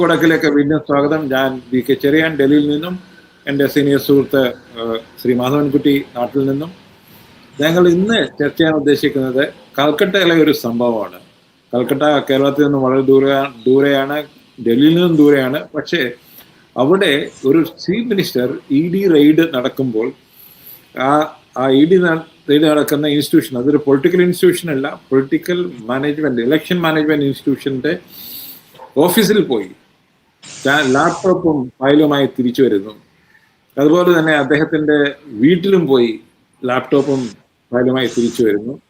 വടക്കിലേക്ക് വീണ്ടും സ്വാഗതം. ഞാൻ വി കെ ചെറിയാൻ ഡൽഹിയിൽ നിന്നും എന്റെ സീനിയർ സുഹൃത്ത് ശ്രീ മാധവൻകുട്ടി നാട്ടിൽ നിന്നും. ഞങ്ങൾ ഇന്ന് ചർച്ച ചെയ്യാൻ ഉദ്ദേശിക്കുന്നത് കൽക്കട്ടയിലെ ഒരു സംഭവമാണ്. കൽക്കട്ട കേരളത്തിൽ നിന്നും വളരെ ദൂരെ ദൂരെയാണ് ഡൽഹിയിൽ നിന്നും ദൂരെയാണ്. പക്ഷേ അവിടെ ഒരു chief minister E D raid നടക്കുമ്പോൾ ആ ആ ഇ ഡി റെയ്ഡ് നടക്കുന്ന ഇൻസ്റ്റിറ്റ്യൂഷൻ അതൊരു പൊളിറ്റിക്കൽ ഇൻസ്റ്റിറ്റ്യൂഷൻ അല്ല പൊളിറ്റിക്കൽ മാനേജ്മെന്റ് ഇലക്ഷൻ മാനേജ്മെന്റ് ഇൻസ്റ്റിറ്റ്യൂഷന്റെ ഓഫീസിൽ പോയി. ലാപ്ടോപ്പും ഫയലുമായി തിരിച്ചു വരുന്നു. അതുപോലെ തന്നെ അദ്ദേഹത്തിന്റെ വീട്ടിലും പോയി ലാപ്ടോപ്പും ഫയലുമായി തിരിച്ചു വരുന്നു.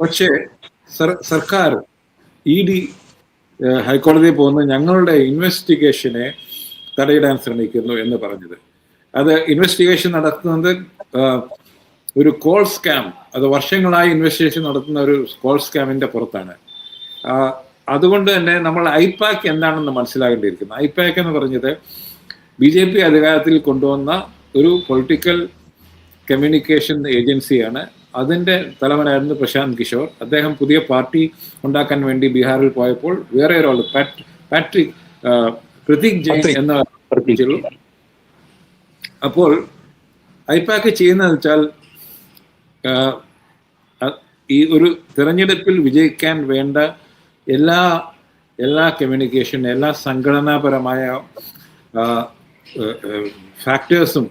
പക്ഷേ സർ- സർക്കാർ ഇ ഡി ഹൈക്കോടതിയിൽ പോകുന്ന ഞങ്ങളുടെ ഇൻവെസ്റ്റിഗേഷനെ തടയിടാൻ ശ്രമിക്കുന്നു എന്ന് പറഞ്ഞത്. അത് ഇൻവെസ്റ്റിഗേഷൻ നടത്തുന്നത് ഒരു കോൾ സ്കാം അത് വർഷങ്ങളായി ഇൻവെസ്റ്റിഗേഷൻ നടത്തുന്ന ഒരു കോൾ സ്കാമിന്റെ പുറത്താണ്. അതുകൊണ്ട് തന്നെ നമ്മൾ ഐപാക്ക് എന്താണെന്ന് മനസ്സിലാകേണ്ടിയിരിക്കുന്നു. ഐപാക്ക് എന്ന് പറഞ്ഞത് ബി ജെ പി അധികാരത്തിൽ കൊണ്ടുവന്ന ഒരു പൊളിറ്റിക്കൽ കമ്മ്യൂണിക്കേഷൻ ഏജൻസിയാണ്. അതിന്റെ തലവനായിരുന്നു പ്രശാന്ത് കിഷോർ. അദ്ദേഹം പുതിയ പാർട്ടി ഉണ്ടാക്കാൻ വേണ്ടി ബീഹാറിൽ പോയപ്പോൾ വേറെ ഒരാൾ പാറ്റ്- പാട്രിക് പ്രതീക് ജെയിൻ. എന്ന പഠിപ്പിച്ചുള്ളൂ അപ്പോൾ ഐപാക്ക് ചെയ്യുന്നതെന്ന് വെച്ചാൽ ഈ ഒരു തിരഞ്ഞെടുപ്പിൽ വിജയിക്കാൻ വേണ്ട എല്ലാ എല്ലാ കമ്മ്യൂണിക്കേഷൻ എല്ലാ സംഘടനാപരമായ ഫാക്ടേഴ്സും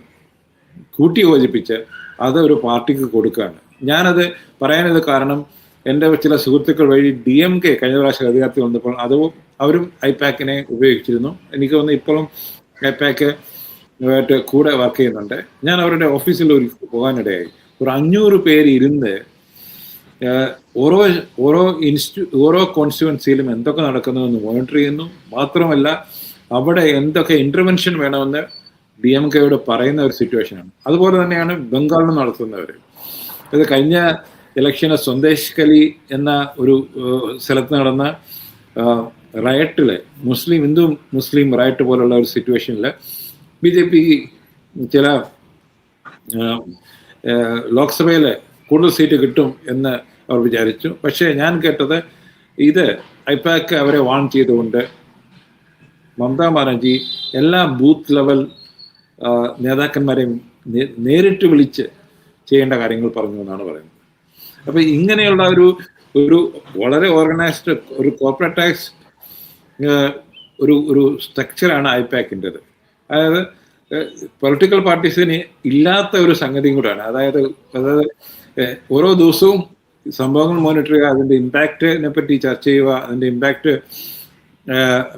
കൂട്ടി യോജിപ്പിച്ച് അത് ഒരു പാർട്ടിക്ക് കൊടുക്കുകയാണ്. ഞാനത് പറയാനത് കാരണം എന്റെ ചില സുഹൃത്തുക്കൾ വഴി ഡി എം കെ കഴിഞ്ഞ പ്രാവശ്യം അധികാരത്തിൽ വന്നപ്പോൾ അത് അവരും ഐപാക്കിനെ ഉപയോഗിച്ചിരുന്നു. എനിക്ക് തോന്നുന്നു ഇപ്പോഴും ഐപാക്ക് കൂടെ വർക്ക് ചെയ്യുന്നുണ്ട്. ഞാൻ അവരുടെ ഓഫീസിൽ ഒരു പോകാനിടയായി. ഒരു അഞ്ഞൂറ് പേര് ഇരുന്ന് ഓരോ ഓരോ ഇൻസ്റ്റി ഓരോ കോൺസ്റ്റിറ്റ്യുവൻസിയിലും എന്തൊക്കെ നടക്കുന്നതെന്ന് മോണിറ്റർ ചെയ്യുന്നു. മാത്രമല്ല അവിടെ എന്തൊക്കെ ഇന്റർവെൻഷൻ വേണമെന്ന് ഡി എം കെയോട് പറയുന്ന ഒരു സിറ്റുവേഷനാണ് അതുപോലെ തന്നെയാണ് ബംഗാളിൽ നടത്തുന്നവർ ഇത് കഴിഞ്ഞ ഇലക്ഷന് സ്വദേശ് കലി എന്ന ഒരു സ്ഥലത്ത് നടന്ന റയറ്റിൽ മുസ്ലിം ഹിന്ദു മുസ്ലിം റയറ്റ് പോലുള്ള ഒരു സിറ്റുവേഷനിൽ ബി ജെ പി ചില ലോക്സഭയിൽ കൂടുതൽ സീറ്റ് കിട്ടും എന്ന് അവർ വിചാരിച്ചു. പക്ഷേ ഞാൻ കേട്ടത് ഇത് ഐപാക്ക് അവരെ വാൺ ചെയ്തുകൊണ്ട് മമതാ ബാനർജി എല്ലാ ബൂത്ത് ലെവൽ നേതാക്കന്മാരെയും നേരിട്ട് വിളിച്ച് ചെയ്യേണ്ട കാര്യങ്ങൾ പറഞ്ഞു എന്നാണ് പറയുന്നത്. അപ്പൊ ഇങ്ങനെയുള്ള ഒരു ഒരു വളരെ ഓർഗനൈസ്ഡ് ഒരു കോർപ്പറേറ്റൈസ് ഒരു ഒരു സ്ട്രക്ചറാണ് ഐപാക്കിന്റെത്. അതായത് പൊളിറ്റിക്കൽ പാർട്ടീസിന് ഇല്ലാത്ത ഒരു സംഗതിയും കൂടെയാണ്. അതായത് അതായത് ഓരോ ദിവസവും സംഭവങ്ങൾ മോണിറ്റർ ചെയ്യുക അതിന്റെ ഇമ്പാക്റ്റിനെ പറ്റി ചർച്ച ചെയ്യുക അതിന്റെ ഇമ്പാക്റ്റ്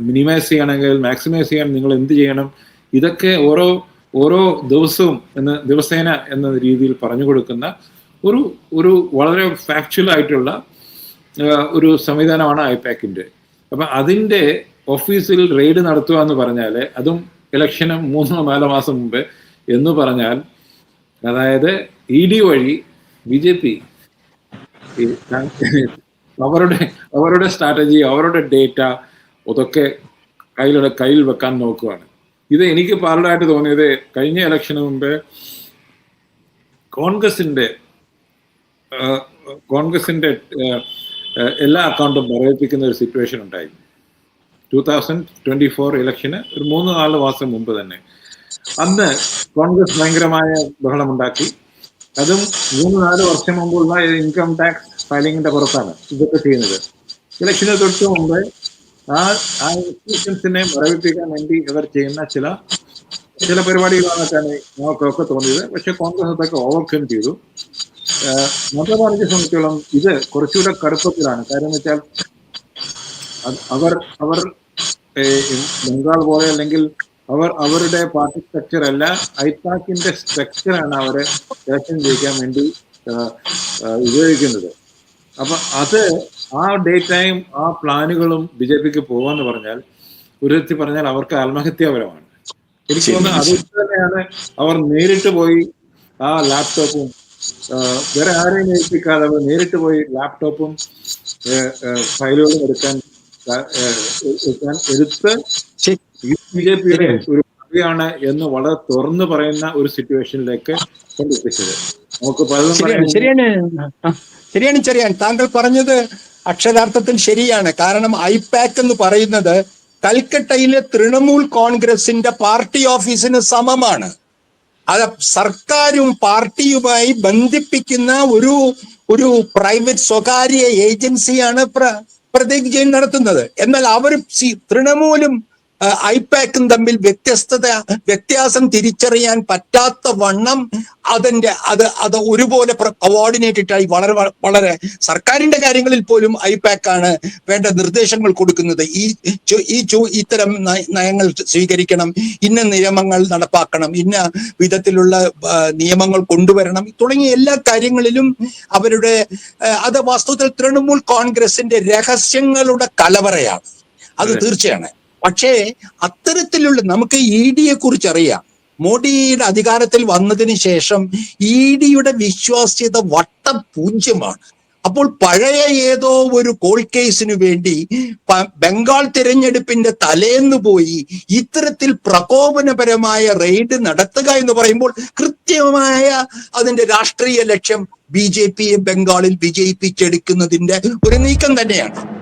മിനിമൈസ് ചെയ്യണമെങ്കിൽ മാക്സിമൈസ് ചെയ്യാൻ നിങ്ങൾ എന്ത് ചെയ്യണം? ഇതൊക്കെ ഓരോ ഓരോ ദിവസവും എന്ന ദിവസേന എന്ന രീതിയിൽ പറഞ്ഞു കൊടുക്കുന്ന ഒരു ഒരു വളരെ ഫാക്ച്വൽ ആയിട്ടുള്ള ഒരു സംവിധാനമാണ് ഐപാക്കിന്റെ. അപ്പൊ അതിന്റെ ഓഫീസിൽ റെയ്ഡ് നടത്തുക എന്ന് പറഞ്ഞാൽ അതും ഇലക്ഷന് മൂന്നോ നാലോ മാസം മുമ്പ് എന്ന് പറഞ്ഞാൽ അതായത് ഇ ഡി വഴി ബി ജെ പി അവരുടെ അവരുടെ സ്ട്രാറ്റജി അവരുടെ ഡേറ്റ അതൊക്കെ കയ്യിലൂടെ കയ്യിൽ വെക്കാൻ നോക്കുകയാണ് ഇത് എനിക്ക് പാരലായിട്ട് തോന്നിയത് കഴിഞ്ഞ ഇലക്ഷന് മുമ്പേ കോൺഗ്രസിന്റെ കോൺഗ്രസിന്റെ എല്ലാ അക്കൗണ്ടും പറയിപ്പിക്കുന്ന ഒരു സിറ്റുവേഷൻ ഉണ്ടായി ടൂ തൗസൻഡ് ട്വന്റി ഫോർ ഇലക്ഷന് ഒരു മൂന്ന് നാല് മാസം മുമ്പ് തന്നെ. അന്ന് കോൺഗ്രസ് ഭയങ്കരമായ ബഹളമുണ്ടാക്കി. അതും മൂന്ന് നാല് വർഷം മുമ്പുള്ള ഇൻകം ടാക്സ് ഫയലിങ്ങിന്റെ പുറത്താണ് ഇതൊക്കെ ചെയ്യുന്നത്. ഇലക്ഷന് തൊട്ട് മുമ്പ് ആ ആ ഇൻസ്റ്റിറ്റ്യൂഷൻസിനെ മറവിപ്പിക്കാൻ വേണ്ടി ഇവർ ചെയ്യുന്ന ചില ചില പരിപാടികളാണെന്നൊക്കെയാണ് നമുക്കൊക്കെ തോന്നിയത്. പക്ഷെ കോൺഗ്രസ് അതൊക്കെ ഓവർകം ചെയ്തു. മമതാ സംബന്ധിച്ചോളം ഇത് കുറച്ചുകൂടെ കടുപ്പത്തിലാണ്. കാര്യം വെച്ചാൽ അവർ അവർ ബംഗാൾ പോലെ അല്ലെങ്കിൽ അവർ അവരുടെ പാർട്ടി സ്ട്രക്ചർ അല്ല ഐപാക്കിന്റെ സ്ട്രക്ചറാണ് അവരെ ഇലക്ഷൻ ജയിക്കാൻ വേണ്ടി ഉപയോഗിക്കുന്നത്. അപ്പൊ അത് ആ ഡേറ്റയും ആ പ്ലാനുകളും ബി ജെ പിക്ക് പോവാന്ന് പറഞ്ഞാൽ ഒരു വിധത്തിൽ പറഞ്ഞാൽ അവർക്ക് ആത്മഹത്യാപരമാണ്. എനിക്ക് തോന്നുന്നു അത് തന്നെയാണ് അവർ നേരിട്ട് പോയി ആ ലാപ്ടോപ്പും വേറെ ആരെയും ഏൽപ്പിക്കാതെ അവർ നേരിട്ട് പോയി ലാപ്ടോപ്പും ഫയലുകളും എടുക്കാൻ എടുത്ത്. ബി ജെ പിയുടെ ഒരു പദവിയാണ് എന്ന് വളരെ തുറന്നു പറയുന്ന ഒരു സിറ്റുവേഷനിലേക്ക് കൊണ്ടെത്തിച്ചത്. നമുക്ക് പലതും ശരിയാണ് ശരിയാണ്. ശരിയാണ് ശരിയാണ്. താങ്കൾ പറഞ്ഞത് അക്ഷരാർത്ഥത്തിൽ ശരിയാണ്. കാരണം ഐപാക്ക് എന്ന് പറയുന്നത് കൽക്കട്ടയിലെ തൃണമൂൽ കോൺഗ്രസിന്റെ പാർട്ടി ഓഫീസിന് സമമാണ്. അത് സർക്കാരും പാർട്ടിയുമായി ബന്ധിപ്പിക്കുന്ന ഒരു ഒരു പ്രൈവറ്റ് സ്വകാര്യ ഏജൻസിയാണ് പ്ര പ്രതീക് നടത്തുന്നത്. എന്നാൽ അവർ സി- തൃണമൂലും ഐപാക്കും തമ്മിൽ വ്യത്യസ്തത വ്യത്യാസം തിരിച്ചറിയാൻ പറ്റാത്ത വണ്ണം അതിന്റെ അത് അത് ഒരുപോലെ കോർഡിനേറ്റഡ് ആയി വളരെ വളരെ. സർക്കാരിന്റെ കാര്യങ്ങളിൽ പോലും ഐപാക്ക് ആണ് വേണ്ട നിർദ്ദേശങ്ങൾ കൊടുക്കുന്നത്. ഈ ചു- ഈ ഇത്തരം നയങ്ങൾ സ്വീകരിക്കണം. ഇന്ന നിയമങ്ങൾ നടപ്പാക്കണം. ഇന്ന വിധത്തിലുള്ള നിയമങ്ങൾ കൊണ്ടുവരണം. തുടങ്ങിയ എല്ലാ കാര്യങ്ങളിലും അവരുടെ അത് വാസ്തവത്തിൽ തൃണമൂൽ കോൺഗ്രസിന്റെ രഹസ്യങ്ങളുടെ കലവറയാണ്. അത്. തീർച്ചയാണ്. പക്ഷേ അത്തരത്തിലുള്ള നമുക്ക് ഇ ഡിയെ കുറിച്ച് അറിയാം മോഡിയുടെ അധികാരത്തിൽ വന്നതിന് ശേഷം ഇ ഡിയുടെ വിശ്വാസ്യത വട്ട പൂജ്യമാണ് അപ്പോൾ പഴയ ഏതോ ഒരു കോൾ കേസിനു വേണ്ടി ബംഗാൾ തിരഞ്ഞെടുപ്പിന്റെ തലേന്ന് പോയി ഇത്തരത്തിൽ പ്രകോപനപരമായ റെയ്ഡ് നടത്തുക എന്ന് പറയുമ്പോൾ കൃത്യമായ അതിന്റെ രാഷ്ട്രീയ ലക്ഷ്യം ബി ജെ പിയെ ബംഗാളിൽ വിജയിപ്പിച്ചെടുക്കുന്നതിന്റെ ഒരു നീക്കം തന്നെയാണ്.